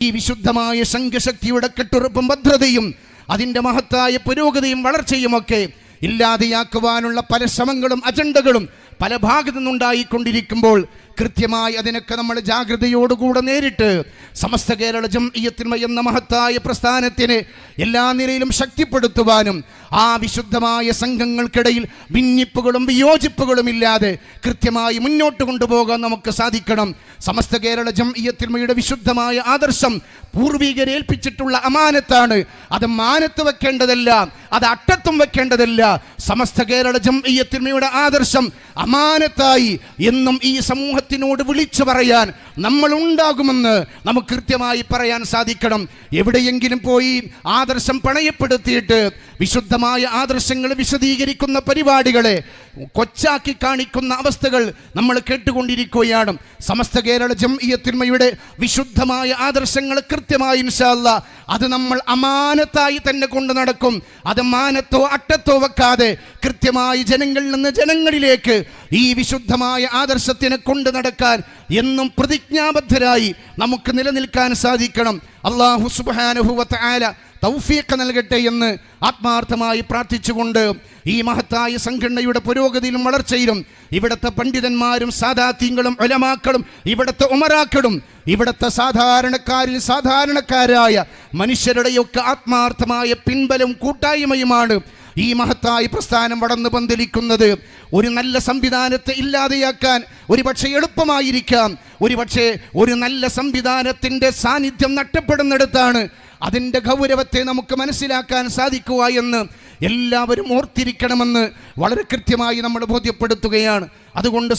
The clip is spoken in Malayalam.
ഈ വിശുദ്ധമായ സംഘശക്തിയുടെ കെട്ടുറപ്പും ഭദ്രതയും അതിന്റെ മഹത്തായ പുരോഗതിയും വളർച്ചയുമൊക്കെ ഇല്ലാതെയാക്കുവാനുള്ള പല ശ്രമങ്ങളും അജണ്ടകളും പല ഭാഗത്തു നിന്നുണ്ടായിക്കൊണ്ടിരിക്കുമ്പോൾ കൃത്യമായി അതിനൊക്കെ നമ്മൾ ജാഗ്രതയോടുകൂടെ നേരിട്ട് സമസ്ത കേരള ജംഇയ്യത്തിന്മ എന്ന മഹത്തായ പ്രസ്ഥാനത്തിന് എല്ലാ നിലയിലും ശക്തിപ്പെടുത്തുവാനും ആ വിശുദ്ധമായ സംഘങ്ങൾക്കിടയിൽ ഭിന്നിപ്പുകളും വിയോജിപ്പുകളും ഇല്ലാതെ കൃത്യമായി മുന്നോട്ട് കൊണ്ടുപോകാൻ നമുക്ക് സാധിക്കണം. സമസ്ത കേരള ജംഇയത്തിന്മയുടെ വിശുദ്ധമായ ആദർശം പൂർവികരെ ഏൽപ്പിച്ചിട്ടുള്ള അമാനത്താണ്. അത് മാനത്ത് വെക്കേണ്ടതല്ല അത് അട്ടത്തും വെക്കേണ്ടതല്ല. സമസ്ത കേരള ജംഇയത്തിന്മയുടെ ആദർശം അമാനത്തായി എന്നും ഈ സമൂഹത്തിനോട് വിളിച്ചു പറയാൻ നമ്മൾ ഉണ്ടാകുമെന്ന് നമുക്ക് കൃത്യമായി പറയാൻ സാധിക്കണം. എവിടെയെങ്കിലും പോയി ആദർശം പണയപ്പെടുത്തിയിട്ട് വിശുദ്ധമായ ആദർശങ്ങൾ വിശദീകരിക്കുന്ന പരിപാടികളെ കൊച്ചാക്കി കാണിക്കുന്ന അവസ്ഥകൾ നമ്മൾ കേട്ടുകൊണ്ടിരിക്കുകയാണ്. സമസ്ത കേരള ജംഇയത്തിന്മയുടെ വിശുദ്ധമായ ആദർശങ്ങൾ കൃത്യമായി ഇൻഷാല്ല അത് നമ്മൾ അമാനത്തായി തന്നെ കൊണ്ട് നടക്കും. അത് മാനത്തോ അട്ടത്തോ വെക്കാതെ കൃത്യമായി ജനങ്ങളിൽ നിന്ന് ജനങ്ങളിലേക്ക് ഈ വിശുദ്ധമായ ആദർശത്തിനെ കൊണ്ട് നടക്കാൻ എന്നും പ്രതിജ്ഞാബദ്ധരായി നമുക്ക് നിലനിൽക്കാൻ സാധിക്കണം. അള്ളാഹു സുബാനുഭവത്തെ ആല തൗഫീഖ് നൽകട്ടെ എന്ന് ആത്മാർത്ഥമായി പ്രാർത്ഥിച്ചുകൊണ്ട് ഈ മഹത്തായ സംഘടനയുടെ പുരോഗതിയിലും വളർച്ചയിലും ഇവിടുത്തെ പണ്ഡിതന്മാരും സാധാത്യങ്ങളും ഒലമാക്കളും ഇവിടുത്തെ ഉമറാക്കളും ഇവിടുത്തെ സാധാരണക്കാരിൽ സാധാരണക്കാരായ മനുഷ്യരുടെയൊക്കെ ആത്മാർത്ഥമായ പിൻബലം കൂട്ടായ്മയുമാണ് ഈ മഹത്തായ പ്രസ്ഥാനം വടന്ന് പന്തലിക്കുന്നത് ഒരു നല്ല സംവിധാനത്തെ ഇല്ലാതെയാക്കാൻ ഒരു പക്ഷേ എളുപ്പമായിരിക്കാം. ഒരു പക്ഷേ ഒരു നല്ല സംവിധാനത്തിന്റെ സാന്നിധ്യം നഷ്ടപ്പെടുന്നിടത്താണ് അതിന്റെ ഗൗരവത്തെ നമുക്ക് മനസ്സിലാക്കാൻ സാധിക്കുക എന്ന് എല്ലാവരും ഓർത്തിരിക്കണമെന്ന് വളരെ കൃത്യമായി നമ്മൾ ബോധ്യപ്പെടുത്തുകയാണ്. അതുകൊണ്ട്